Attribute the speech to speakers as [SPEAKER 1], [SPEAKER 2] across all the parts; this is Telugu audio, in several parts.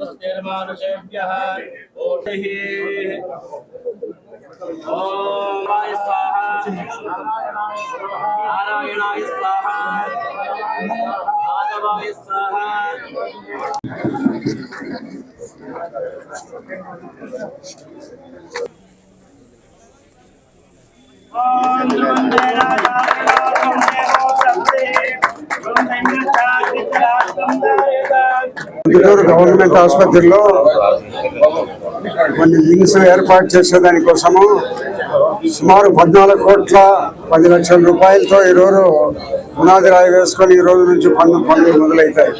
[SPEAKER 1] स्वस्तिर्मानुषेभ्यः ओषिः ॐ वाय स्वाहा नारायणाय स्वाहा माधवाय स्वाहा
[SPEAKER 2] గుంటూరు గవర్నమెంట్ ఆసుపత్రిలో కొన్ని వింగ్స్ ఏర్పాటు చేసే దానికోసము సుమారు పద్నాలుగు కోట్ల పది లక్షల రూపాయలతో ఈరోజు పునాది రాయి వేసుకొని ఈ రోజు నుంచి పన్ను పనులు మొదలవుతాయి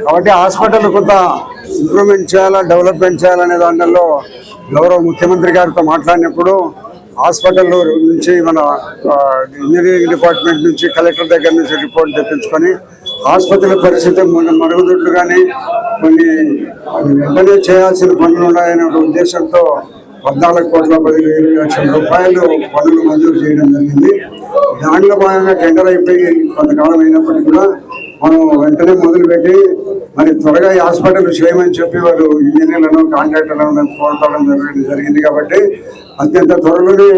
[SPEAKER 2] కాబట్టి హాస్పిటల్ కొంత ఇంప్రూవ్మెంట్ చేయాలా డెవలప్మెంట్ చేయాలనే దానిలో గౌరవ ముఖ్యమంత్రి గారితో మాట్లాడినప్పుడు హాస్పిటల్ నుంచి మన ఇంజనీరింగ్ డిపార్ట్మెంట్ నుంచి కలెక్టర్ దగ్గర నుంచి రిపోర్ట్ తెప్పించుకొని ఆసుపత్రుల పరిస్థితి మరుగుదొడ్లు కానీ కొన్ని వెంటనే చేయాల్సిన పనులు ఉన్నాయనే ఒక ఉద్దేశంతో పద్నాలుగు కోట్ల పదిహేను ఇరవై లక్షల రూపాయలు పనులు మంజూరు చేయడం జరిగింది. దాంట్లో భాగంగా టెండర్ అయిపోయి కొంతకాలం అయినప్పటికీ కూడా మనం వెంటనే మొదలుపెట్టి మరి త్వరగా ఈ హాస్పిటల్ చేయమని చెప్పి వారు ఇంజనీర్లను కాంట్రాక్టర్లను కోరటం జరిగింది జరిగింది కాబట్టి అత్యంత త్వరలోనే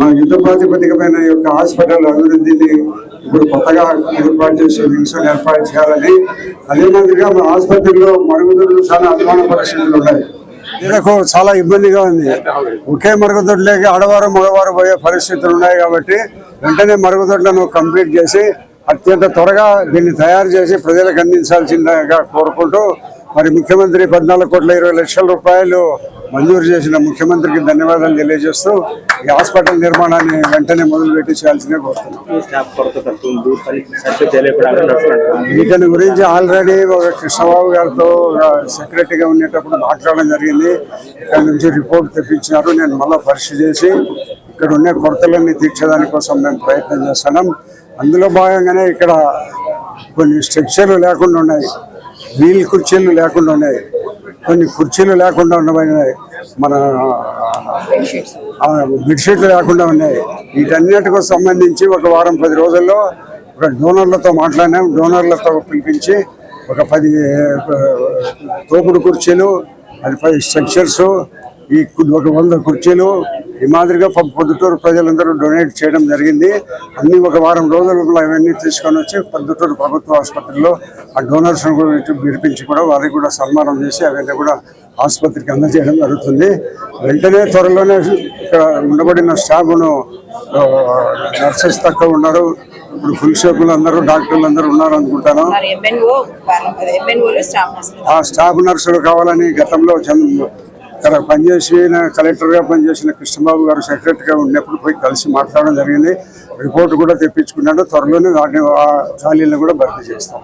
[SPEAKER 2] మన యుద్ధ ప్రాతిపదికమైన యొక్క హాస్పిటల్ అభివృద్ధిని ఇప్పుడు కొత్తగా ఏర్పాటు చేసే వింగ్స్ ఏర్పాటు చేయాలని అదే మాదిరిగా మన ఆసుపత్రిలో మరుగుదొడ్లు చాలా అభిమాన పరిస్థితులు ఉన్నాయి. వీళ్ళకు చాలా ఇబ్బందిగా ఉంది. ఒకే మరుగుదొడ్లేకి ఆడవారు మగవారు పోయే పరిస్థితులు ఉన్నాయి కాబట్టి వెంటనే మరుగుదొడ్లను కంప్లీట్ చేసి అత్యంత త్వరగా దీన్ని తయారు చేసి ప్రజలకు అందించాల్సిందిగా కోరుకుంటూ మరి ముఖ్యమంత్రి పద్నాలుగు కోట్ల ఇరవై లక్షల రూపాయలు మంజూరు చేసిన ముఖ్యమంత్రికి ధన్యవాదాలు తెలియజేస్తూ ఈ హాస్పిటల్ నిర్మాణాన్ని వెంటనే మొదలుపెట్టి చేయాల్సిందిగా కోరుతున్నాం. వీటిని గురించి ఆల్రెడీ ఒక కృష్ణబాబు గారితో సెక్రటరీగా ఉండేటప్పుడు మాట్లాడడం జరిగింది. ఇక్కడ నుంచి రిపోర్ట్ తెప్పించినారు. నేను మళ్ళీ పరిశీలి చేసి ఇక్కడ ఉన్న కొరతలన్నీ తీర్చేదాని కోసం మేము ప్రయత్నం చేస్తున్నాం. అందులో భాగంగానే ఇక్కడ కొన్ని స్ట్రక్చర్లు లేకుండా ఉన్నాయి. వీల్ కుర్చీలు లేకుండా ఉన్నాయి. కొన్ని కుర్చీలు లేకుండా ఉన్నాయి మన బెడ్షీట్లు లేకుండా ఉన్నాయి. వీటన్నిటికి సంబంధించి ఒక వారం పది రోజుల్లో ఒక డోనర్లతో మాట్లాడినాం. డోనర్లతో పిలిపించి ఒక పది తోపుడు కుర్చీలు అది పది స్ట్రక్చర్స్ ఈ ఒక వంద కుర్చీలు ఈ మాదిరిగా పొద్దుటూరు ప్రజలందరూ డొనేట్ చేయడం జరిగింది. అన్ని ఒక వారం రోజుల్లో అవన్నీ తీసుకొని వచ్చి పొద్దుటూరు ప్రభుత్వ ఆసుపత్రిలో ఆ డోనర్స్ పిలిపించి కూడా వారికి కూడా సన్మానం చేసి అవన్నీ కూడా ఆసుపత్రికి అందజేయడం జరుగుతుంది. వెంటనే త్వరలోనే ఇక్కడ ఉండబడిన స్టాఫ్ను నర్సెస్ తక్కువ ఉన్నారు. ఇప్పుడు ఫుల్ షేపులు అందరూ డాక్టర్లు అందరూ ఉన్నారు అనుకుంటాను.
[SPEAKER 3] స్టాఫ్ నర్స్
[SPEAKER 2] ఆ స్టాఫ్ నర్సులు కావాలని గతంలో ఇక్కడ పనిచేసిన కలెక్టర్గా పనిచేసిన కృష్ణబాబు గారు సెక్రటరీగా ఉన్నప్పుడు పోయి కలిసి మాట్లాడడం జరిగింది. రిపోర్ట్ కూడా తెప్పించుకున్నాడు. త్వరలోనే వాటిని ఆ ఖాళీలను కూడా భర్తీ చేస్తాం.